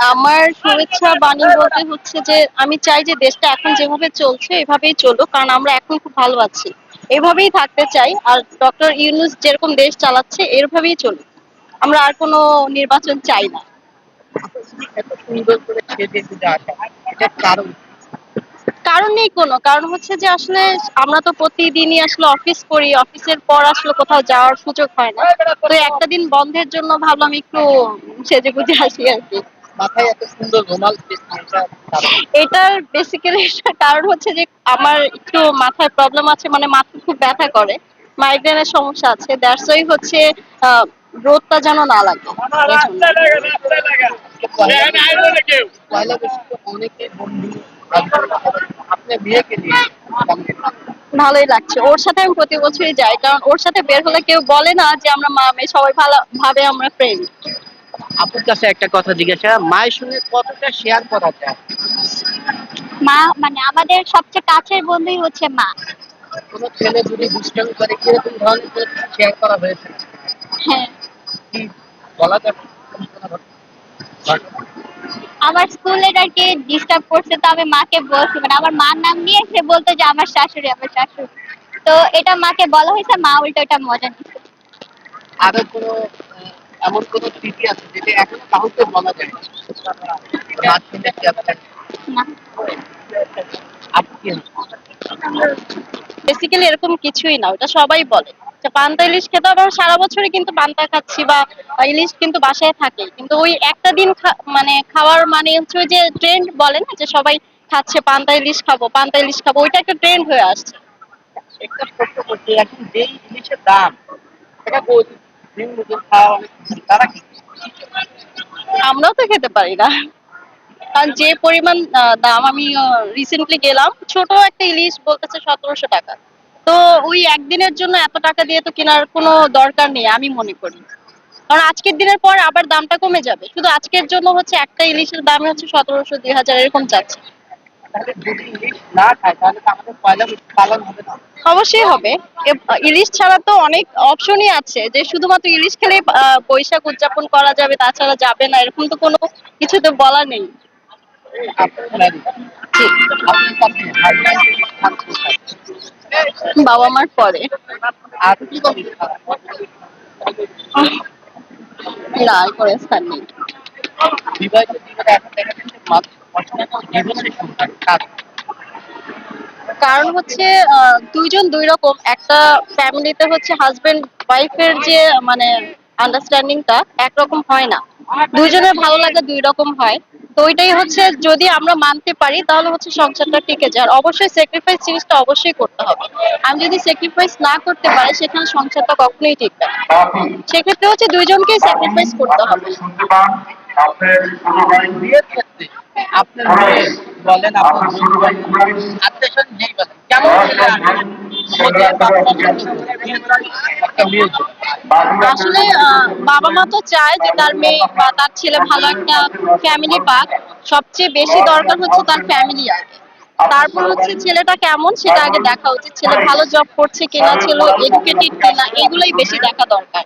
আমার শুভেচ্ছা বাণী বলতে হচ্ছে যে, আমি চাই যে দেশটা এখন যেভাবে চলছে, এভাবেই চলুক, কারণ আমরা এখন খুব ভালো আছি। এভাবেই থাকতে চাই, আর ডক্টর ইউনুস যেরকম দেশ চালাচ্ছে, এরভাবেই চলুক। আমরা আর কোনো নির্বাচন চাই না। কারণ কারণ নেই কোনো। কারণ হচ্ছে যে আসলে আমরা তো প্রতিদিনই আসলে অফিস করি, অফিসের পর আসলে কোথাও যাওয়ার সুযোগ হয় না। তো একটা দিন বন্ধের জন্য ভাবলাম একটু সেজে গুজে আসি আর কি। মাথায় এত সুন্দর রুমাল। এটার বেসিক্যালি কারণ হচ্ছে যে আমার একটু মাথায় প্রবলেম আছে মানে মাথা খুব ব্যথা করে মাইগ্রেনের সমস্যা আছে দ্যাটস ওয়াই হচ্ছে রোদটা যেন না লাগে? ভালোই লাগছে ওর সাথে আমি প্রতি বছরই যাই, কারণ ওর সাথে বের হলে কেউ বলে না যে আমরা মা মেয়ে সবাই ভালো ভাবে আমরা ফ্রেন্ড আপুর কাছে একটা কথা জিজ্ঞাসা মায়ের সঙ্গে কতটা শেয়ার করা যায়? মা মানে আমাদের সবচেয়ে কাছের বন্ধুই হচ্ছে মা। কোনো ছেলে যদি দুষ্টামি করে কীরকম ধরনের শেয়ার করা হয়েছে? হ্যাঁ। কি বলা যাবে? আমার স্কুলে আর কি ডিস্টার্ব করছে তো আমি মাকে বলছি মানে আমার মার নাম নিয়ে সে বলতো যে আমার শাশুড়ি আমার শাশুড়ি। তো এটা মাকে বলা হয়েছে মা উল্টো এটা মজা নিচ্ছে। আরও কোনো এমন কোনো স্মৃতি আছে যেটা এখনও কাউকে বলা যায় বেসিক্যালি এরকম কিছুই না ওটা সবাই বলে। যে পান্তা ইলিশ খেতে আমরা সারা বছরই কিন্তু পান্তা খাচ্ছি বা ইলিশ কিন্তু বাসায় থাকে। কিন্তু ওই একটা দিন মানে খাওয়ার মানে হচ্ছে ওই যে ট্রেন্ড বলে না যে সবাই খাচ্ছে পান্তা ইলিশ খাব পান্তা ইলিশ খাব ওইটা একটা ট্রেন্ড হয়ে আসছে। একটা ছোট্ট করতে এখন যেই জিনিসের দাম এটা আমরাও তো খেতে পারি না। কারণ যে পরিমাণ দাম, আমি রিসেন্টলি গেলাম, ছোট একটা ইলিশ বলতেছে সতেরোশো টাকা। তো ওই একদিনের জন্য এত টাকা দিয়ে তো কেনার কোনো দরকার নেই, আমি মনে করি। কারণ আজকের দিনের পর আবার দামটা কমে যাবে। শুধু আজকের জন্য হচ্ছে একটা ইলিশের দাম হচ্ছে সতেরোশো, দুই হাজার এরকম যাচ্ছে। না খায়, তাহলে আমাদের পালন হবে না। অবশ্যই হবে ইলিশ ছাড়া তো অনেক অপশনই আছে যে শুধুমাত্র ইলিশ খেলে বৈশাখ উদযাপন করা যাবে, তাছাড়া যাবে না, এরকম তো কোনো কিছু তো বলা নেই? বাবা মার পরে? না কোনো স্থান নেই কারণ হচ্ছে আহ, দুইজন দুই রকম। একটা ফ্যামিলিতে হচ্ছে হাজবেন্ড ওয়াইফের যে মানে আন্ডারস্ট্যান্ডিংটা একরকম হয় না। দুইজনের ভালো লাগা দুই রকম হয়। তো ওইটাই হচ্ছে যদি আমরা মানতে পারি তাহলে হচ্ছে সংসারটা টিকে যায়। আর অবশ্যই স্যাক্রিফাইস জিনিসটা অবশ্যই করতে হবে। আমি যদি স্যাক্রিফাইস না করতে পারি সেখানে সংসারটা কখনোই টিকবে না। সেক্ষেত্রে হচ্ছে দুইজনকেই স্যাক্রিফাইস করতে হবে। আপনার বলেন আপনার আসলে বাবা মা তো চায় যে তার মেয়ে বা তার ছেলে ভালো একটা ফ্যামিলি পাক। সবচেয়ে বেশি দরকার হচ্ছে তার ফ্যামিলি আগে তারপর হচ্ছে ছেলেটা কেমন সেটা আগে দেখা উচিত। ছেলে ভালো জব করছে কিনা, ছেলে এডুকেটেড কিনা, এগুলোই বেশি দেখা দরকার।